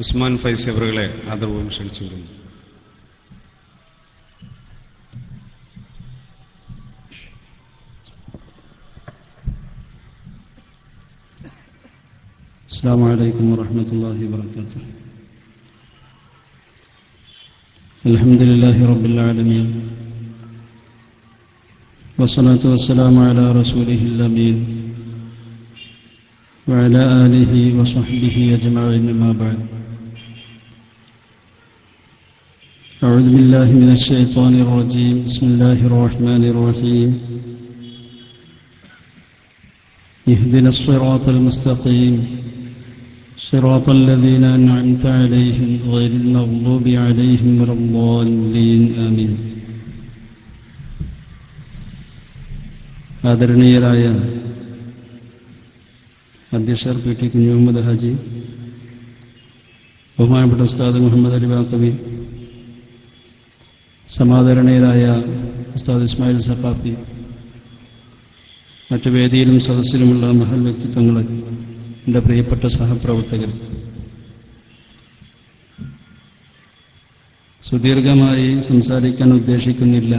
ഉസ്മാൻ ഫൈസി അവറുകളെ ആദരവും ക്ഷണിച്ചു വരുന്നു السلام عليكم ورحمة الله وبركاته الحمد لله رب العالمين والصلاة والسلام على رسوله الأمين وعلى آله وصحبه أجمعين ما بعد أعوذ بالله من الشيطان الرجيم بسم الله الرحمن الرحيم اهدنا الصراط المستقيم صراط الذين أنعمت عليهم غير المغضوب عليهم ولا الضالين آمين ആദരണീയരായ അധ്യക്ഷർ പി ടി കുഞ്ഞു മുഹമ്മദ് ഹാജി ബഹുമാനപ്പെട്ട ഉസ്താദ് മുഹമ്മദ് അലി ബാക്കവി സമാദരണീയരായ ഉസ്താദ് ഇസ്മായിൽ സഖാഫി മറ്റു വേദിയിലും സദസ്സിലുമുള്ള മഹൽ വ്യക്തിത്വങ്ങൾ എന്റെ പ്രിയപ്പെട്ട സഹപ്രവർത്തകർ സുദീർഘമായി സംസാരിക്കാൻ ഉദ്ദേശിക്കുന്നില്ല.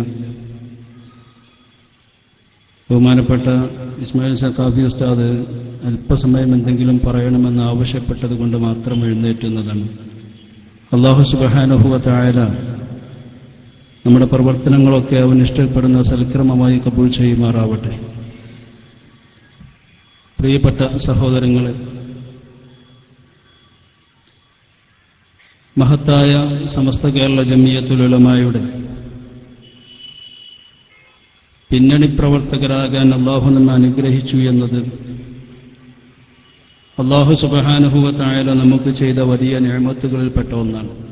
ബഹുമാനപ്പെട്ട ഇസ്മായിൽ സഖാഫി ഉസ്താദ് അല്പസമയം എന്തെങ്കിലും പറയണമെന്ന് ആവശ്യപ്പെട്ടതുകൊണ്ട് മാത്രം എഴുന്നേറ്റുന്നതാണ്. അള്ളാഹു സുബഹാനുഭവത്തായാലും തായാല നമ്മുടെ പ്രവർത്തനങ്ങളൊക്കെ അവൻ ഇഷ്ടപ്പെടുന്ന സൽക്രമമായി കബൂൾ ചെയ്യുമാറാവട്ടെ. പ്രിയപ്പെട്ട സഹോദരങ്ങളെ മഹത്തായ സമസ്ത കേരള ജമിയത്തുലമായുടെ പിന്നണി പ്രവർത്തകരാകാൻ അള്ളാഹു നമ്മെ അനുഗ്രഹിച്ചു എന്നത് അള്ളാഹു സുബഹാനുഭവത്തായാലും നമുക്ക് ചെയ്ത വലിയ ഞാമത്തുകളിൽപ്പെട്ട ഒന്നാണ്.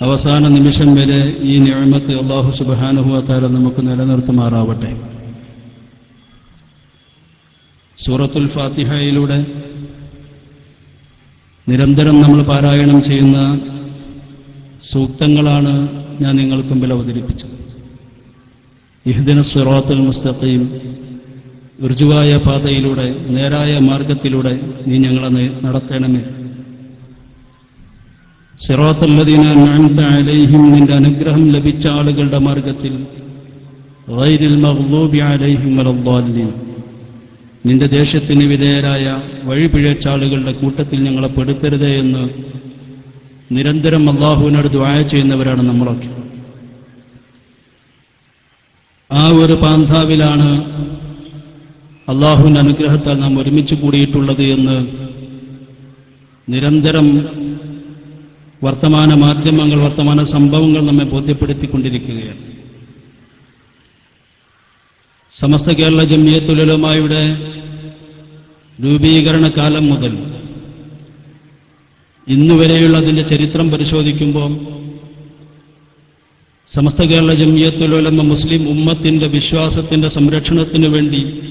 അവസാന നിമിഷം വരെ ഈ ഞാമത്ത് അള്ളാഹു സുബഹാനുഭവത്തായാല നമുക്ക് നിലനിർത്തുമാറാവട്ടെ. സൂറത്തുൽ ഫാത്തിഹയിലൂടെ നിരന്തരം നമ്മൾ പാരായണം ചെയ്യുന്ന സൂക്തങ്ങളാണ് ഞാൻ നിങ്ങൾക്ക് മുമ്പിൽ അവതരിപ്പിച്ചത്. ഇഹ്ദിന സിറാത്തുൽ മുസ്തഖീം ഋജുവായ പാതയിലൂടെ നേരായ മാർഗത്തിലൂടെ നീ ഞങ്ങളെ നടത്തണമേ. സിറാത്തുല്ലദീന അലൈഹിം നിന്റെ അനുഗ്രഹം ലഭിച്ച ആളുകളുടെ മാർഗത്തിൽ. അലൈഹിം നിന്റെ ദേശത്തിന് വിധേയരായ വഴിപിഴച്ച ആളുകളുടെ കൂട്ടത്തിൽ ഞങ്ങളെ പെടുത്തരുതേ എന്ന് നിരന്തരം അള്ളാഹുവിനോട് ദ്വായ ചെയ്യുന്നവരാണ് നമ്മളൊക്കെ. ആ ഒരു പാന്താവിലാണ് അള്ളാഹുവിന്റെ അനുഗ്രഹത്താൽ നാം ഒരുമിച്ച് കൂടിയിട്ടുള്ളത് എന്ന് നിരന്തരം വർത്തമാന മാധ്യമങ്ങൾ വർത്തമാന സംഭവങ്ങൾ നമ്മെ ബോധ്യപ്പെടുത്തിക്കൊണ്ടിരിക്കുകയാണ്. സമസ്ത കേരള ജമിയത്തുലമായുടെ രൂപീകരണ കാലം മുതൽ ഇന്നുവരെയുള്ള അതിന്റെ ചരിത്രം പരിശോധിക്കുമ്പോൾ സമസ്ത കേരള ജമിയത്തുലമ മുസ്ലിം ഉമ്മത്തിന്റെ വിശ്വാസത്തിന്റെ സംരക്ഷണത്തിനു വേണ്ടി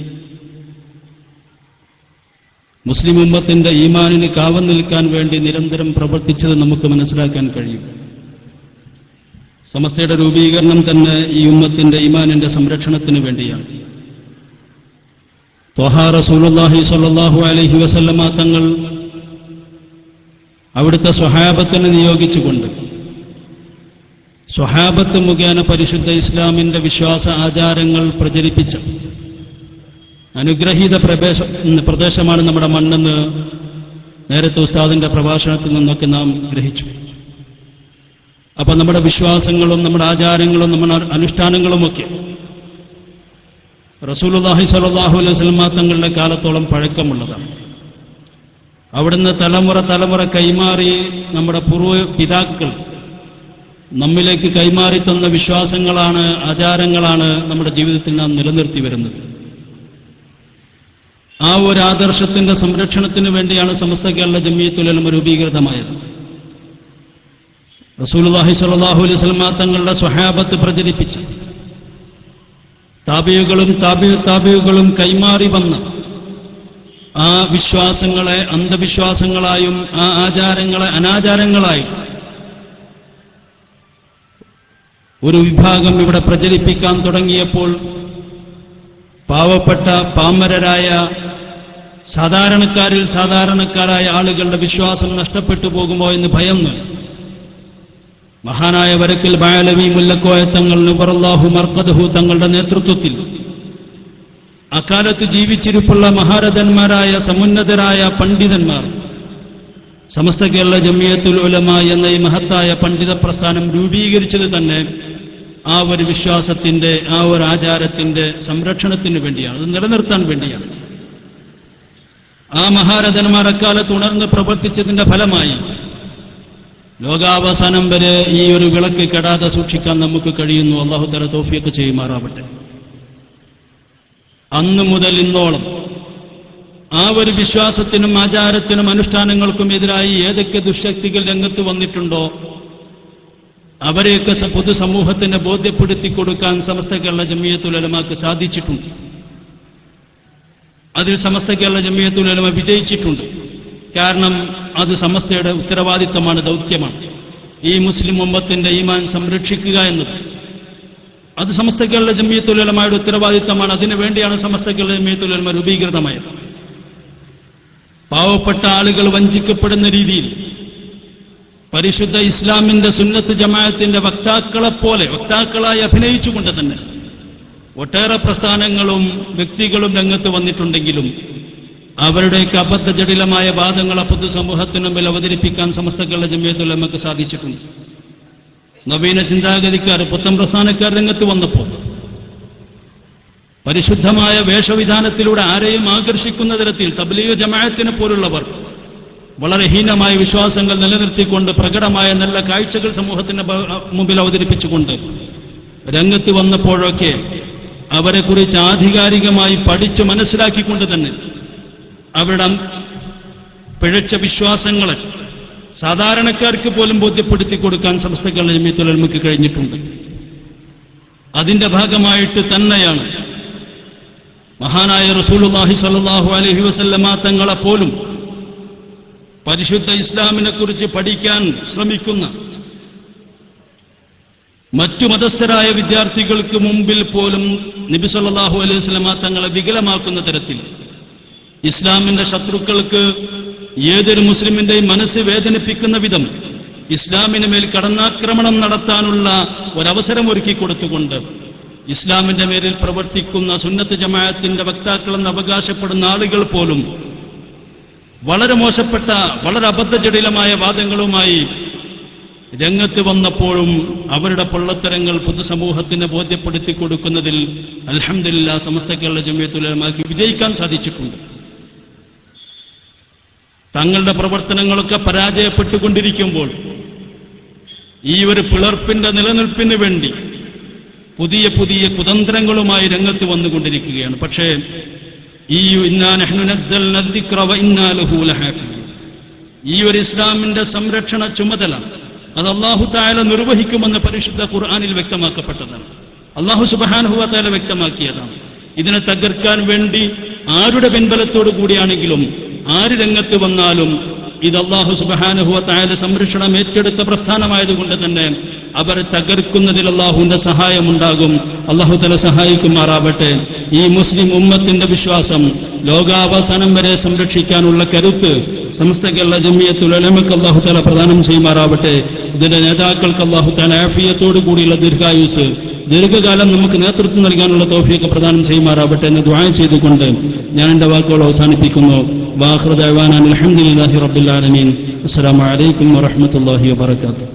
മുസ്ലിം ഉമ്മത്തിന്റെ ഈമാനിന് കാവൽ നിൽക്കാൻ വേണ്ടി നിരന്തരം പ്രവർത്തിച്ചത് നമുക്ക് മനസ്സിലാക്കാൻ കഴിയും. സമസ്തയുടെ രൂപീകരണം തന്നെ ഈ ഉമ്മത്തിന്റെ ഈമാനിന്റെ സംരക്ഷണത്തിന് വേണ്ടിയാണ്. ത്വഹാ റസൂലുള്ളാഹി സ്വല്ലല്ലാഹു അലൈഹി വസല്ലമ തങ്ങൾ അവിടുത്തെ സ്വഹാബത്തിനെ നിയോഗിച്ചുകൊണ്ട് സ്വഹാബത്ത് മുഖേന പരിശുദ്ധ ഇസ്ലാമിന്റെ വിശ്വാസ ആചാരങ്ങൾ പ്രചരിപ്പിച്ച അനുഗ്രഹീത പ്രദേശ പ്രദേശമാണ് നമ്മുടെ മണ്ണെന്ന് നേരത്തെ ഉസ്താദിന്റെ പ്രഭാഷണത്തിൽ നിന്നൊക്കെ നാം ഗ്രഹിച്ചു. അപ്പൊ നമ്മുടെ വിശ്വാസങ്ങളും നമ്മുടെ ആചാരങ്ങളും നമ്മുടെ അനുഷ്ഠാനങ്ങളും അനുഷ്ഠാനങ്ങളുമൊക്കെ റസൂലുള്ളാഹി സലാഹു അലൈഹി വസല്ലമ തങ്ങളുടെ കാലത്തോളം പഴക്കമുള്ളതാണ്. അവിടുന്ന് തലമുറ തലമുറ കൈമാറി നമ്മുടെ പൂർവ പിതാക്കൾ നമ്മിലേക്ക് കൈമാറി തന്ന വിശ്വാസങ്ങളാണ് ആചാരങ്ങളാണ് നമ്മുടെ ജീവിതത്തിൽ നാം നിലനിർത്തി വരുന്നത്. ആ ഒരു ആദർശത്തിന്റെ സംരക്ഷണത്തിന് വേണ്ടിയാണ് സമസ്ത കേരള ജമിയത്തുലമ രൂപീകൃതമായത്. റസൂലുള്ളാഹി സ്വല്ലല്ലാഹു അലൈഹി സ്വലാ തങ്ങളുടെ സ്വഹാബത്ത് പ്രചരിപ്പിച്ച താബിയുകളും താബിയു താബിയുകളും കൈമാറി വന്ന ആ വിശ്വാസങ്ങളെ അന്ധവിശ്വാസങ്ങളായും ആ ആചാരങ്ങളെ അനാചാരങ്ങളായും ഒരു വിഭാഗം ഇവിടെ പ്രചരിപ്പിക്കാൻ തുടങ്ങിയപ്പോൾ പാവപ്പെട്ട പാമരരായ സാധാരണക്കാരിൽ സാധാരണക്കാരായ ആളുകളുടെ വിശ്വാസം നഷ്ടപ്പെട്ടു പോകുമോ എന്ന് ഭയം മഹാനായ വരക്കൽ ബാലവി മുല്ലക്കോയ തങ്ങൾ നുബറല്ലാഹു മർക്കദഹു തങ്ങളുടെ നേതൃത്വത്തിൽ അക്കാലത്ത് ജീവിച്ചിരിപ്പുള്ള മഹാരഥന്മാരായ സമുന്നതരായ പണ്ഡിതന്മാർ സമസ്ത കേരള ജമിയത്തുൽ ഉലമ എന്ന ഈ മഹത്തായ പണ്ഡിത പ്രസ്ഥാനം രൂപീകരിച്ചത് തന്നെ ആ ഒരു വിശ്വാസത്തിന്റെ ആ ഒരു ആചാരത്തിന്റെ സംരക്ഷണത്തിന് വേണ്ടിയാണ്. അത് നിലനിർത്താൻ വേണ്ടിയാണ്. ആ മഹാരഥന്മാർ അക്കാലത്ത് ഉണർന്ന് പ്രവർത്തിച്ചതിന്റെ ഫലമായി ലോകാവസാനം വരെ ഈ ഒരു വിളക്ക് കെടാതെ സൂക്ഷിക്കാൻ നമുക്ക് കഴിയുന്നു. അള്ളാഹു തല തോഫിയൊക്കെ ചെയ്യുമാറാവട്ടെ. അന്നു മുതൽ ഇന്നോളം ആ ഒരു വിശ്വാസത്തിനും ആചാരത്തിനും അനുഷ്ഠാനങ്ങൾക്കും എതിരായി ഏതൊക്കെ ദുശക്തികൾ രംഗത്ത് വന്നിട്ടുണ്ടോ അവരെയൊക്കെ പൊതുസമൂഹത്തിന് ബോധ്യപ്പെടുത്തി കൊടുക്കാൻ സമസ്ത കേരള ജമിയത്തുലമാക്ക് സാധിച്ചിട്ടുണ്ട്. അതിൽ സമസ്ത കേരള ജമിയത്തുലമ വിജയിച്ചിട്ടുണ്ട്. കാരണം അത് സമസ്തയുടെ ഉത്തരവാദിത്തമാണ് ദൗത്യമാണ്. ഈ മുസ്ലിം ഉമ്മത്തിന്റെ ഈമാൻ സംരക്ഷിക്കുക എന്നത്. അത് സമസ്ത കേരള ജമിയത്തുലമയുടെ ഉത്തരവാദിത്തമാണ്. അതിനുവേണ്ടിയാണ് സമസ്ത കേരള ജമിയത്തുലമ രൂപീകൃതമായത്. പാവപ്പെട്ട ആളുകൾ വഞ്ചിക്കപ്പെടുന്ന രീതിയിൽ പരിശുദ്ധ ഇസ്ലാമിന്റെ സുന്നത്ത് ജമാഅത്തിന്റെ വക്താക്കളെപ്പോലെ വക്താക്കളായി അഭിനയിച്ചുകൊണ്ട് തന്നെ ഒട്ടേറെ പ്രസ്ഥാനങ്ങളും വ്യക്തികളും രംഗത്ത് വന്നിട്ടുണ്ടെങ്കിലും അവരുടെയൊക്കെ അബദ്ധ ജടിലമായ വാദങ്ങൾ പൊതുസമൂഹത്തിന് മുമ്പിൽ അവതരിപ്പിക്കാൻ സമസ്ത കേരള നമുക്ക് സാധിച്ചിട്ടുണ്ട്. നവീന ചിന്താഗതിക്കാർ പുത്തൻ പ്രസ്ഥാനക്കാർ രംഗത്ത് വന്നപ്പോൾ പരിശുദ്ധമായ വേഷവിധാനത്തിലൂടെ ആരെയും ആകർഷിക്കുന്ന തരത്തിൽ തബ്ലീഗ് ജമാഅത്തിനെ പോലുള്ളവർ വളരെ ഹീനമായ വിശ്വാസങ്ങൾ നിലനിർത്തിക്കൊണ്ട് പ്രകടമായ നല്ല കാഴ്ചകൾ സമൂഹത്തിന് ബ- മുമ്പിൽ അവതരിപ്പിച്ചുകൊണ്ട് രംഗത്ത് വന്നപ്പോഴൊക്കെ അവരെക്കുറിച്ച് ആധികാരികമായി പഠിച്ചു മനസ്സിലാക്കിക്കൊണ്ട് തന്നെ അവരുടെ പിഴച്ച വിശ്വാസങ്ങളെ സാധാരണക്കാർക്ക് പോലും ബോധ്യപ്പെടുത്തി കൊടുക്കാൻ സംസ്ഥകളുടെ ജമീത്തുലമയ്ക്ക് കഴിഞ്ഞിട്ടുണ്ട്. അതിന്റെ ഭാഗമായിട്ട് തന്നെയാണ് മഹാനായ റസൂലുള്ളാഹി സ്വല്ലല്ലാഹു അലൈഹി വസല്ലമ തങ്ങളെപ്പോലും പരിശുദ്ധ ഇസ്ലാമിനെ കുറിച്ച് പഠിക്കാൻ ശ്രമിക്കുന്ന മറ്റു മതസ്ഥരായ വിദ്യാർത്ഥികൾക്ക് മുമ്പിൽ പോലും നബി സല്ലല്ലാഹു അലൈഹി വസല്ലമ തങ്ങളെ വികലമാക്കുന്ന തരത്തിൽ ഇസ്ലാമിന്റെ ശത്രുക്കൾക്ക് ഏതൊരു മുസ്ലിമിന്റെയും മനസ്സ് വേദനിപ്പിക്കുന്ന വിധം ഇസ്ലാമിന് മേൽ കടന്നാക്രമണം നടത്താനുള്ള ഒരവസരം ഒരുക്കി കൊടുത്തുകൊണ്ട് ഇസ്ലാമിന്റെ മേലിൽ പ്രവർത്തിക്കുന്ന സുന്നത്ത് ജമാഅത്തിന്റെ വക്താക്കളെന്ന് അവകാശപ്പെടുന്ന ആളുകൾ പോലും വളരെ മോശപ്പെട്ട വളരെ അബദ്ധജടിലമായ വാദങ്ങളുമായി രംഗത്ത് വന്നപ്പോഴും അവരുടെ പൊള്ളത്തരങ്ങൾ പൊതുസമൂഹത്തിന് ബോധ്യപ്പെടുത്തി കൊടുക്കുന്നതിൽ അലഹമില്ല സമസ്ത കേരള ജമ്യത്തുലമാക്കി വിജയിക്കാൻ സാധിച്ചിട്ടുണ്ട്. തങ്ങളുടെ പ്രവർത്തനങ്ങളൊക്കെ പരാജയപ്പെട്ടുകൊണ്ടിരിക്കുമ്പോൾ ഈ ഒരു പിളർപ്പിന്റെ നിലനിൽപ്പിന് വേണ്ടി പുതിയ പുതിയ കുതന്ത്രങ്ങളുമായി രംഗത്ത് വന്നുകൊണ്ടിരിക്കുകയാണ്. പക്ഷേ ഈ ഒരു ഇസ്ലാമിന്റെ സംരക്ഷണ ചുമതല അത് അള്ളാഹു തായാല നിർവഹിക്കുമെന്ന് പരിശുദ്ധ ഖുർആാനിൽ വ്യക്തമാക്കപ്പെട്ടതാണ്. അള്ളാഹു സുബാനുഹുവ തായാല വ്യക്തമാക്കിയതാണ്. ഇതിനെ തകർക്കാൻ വേണ്ടി ആരുടെ പിൻബലത്തോടു കൂടിയാണെങ്കിലും ആര് രംഗത്ത് വന്നാലും ഇത് അള്ളാഹു സുബാനുഹുവ തായാല സംരക്ഷണം ഏറ്റെടുത്ത പ്രസ്ഥാനമായതുകൊണ്ട് തന്നെ അവരെ തകർക്കുന്നതിൽ അള്ളാഹുവിന്റെ സഹായമുണ്ടാകും. അള്ളാഹു തല സഹായിക്കുമാറാവട്ടെ. ഈ മുസ്ലിം ഉമ്മത്തിന്റെ വിശ്വാസം ലോകാവസാനം വരെ സംരക്ഷിക്കാനുള്ള കരുത്ത് സമസ്ത കേരള ജമിയത്തുൽ അലമക്ക് അള്ളാഹു തല പ്രദാനം ചെയ്യുമാറാവട്ടെ. ഇതിന്റെ നേതാക്കൾക്ക് അള്ളാഹു തല ആഫിയത്തോടു കൂടിയുള്ള ദീർഘായുസ് ദീർഘകാലം നമുക്ക് നേതൃത്വം നൽകാനുള്ള തോഫിയൊക്കെ പ്രദാനം ചെയ്യുമാറാവട്ടെ എന്ന് ദ്വായ ചെയ്തുകൊണ്ട് ഞാൻ എന്റെ വാക്കുകൾ അവസാനിപ്പിക്കുന്നു. വാഹൃദാൻ റബ്ബുലാലമീൻ അസ്സലാമലൈക്കും വറഹമത്തല്ലാഹി വാത്തു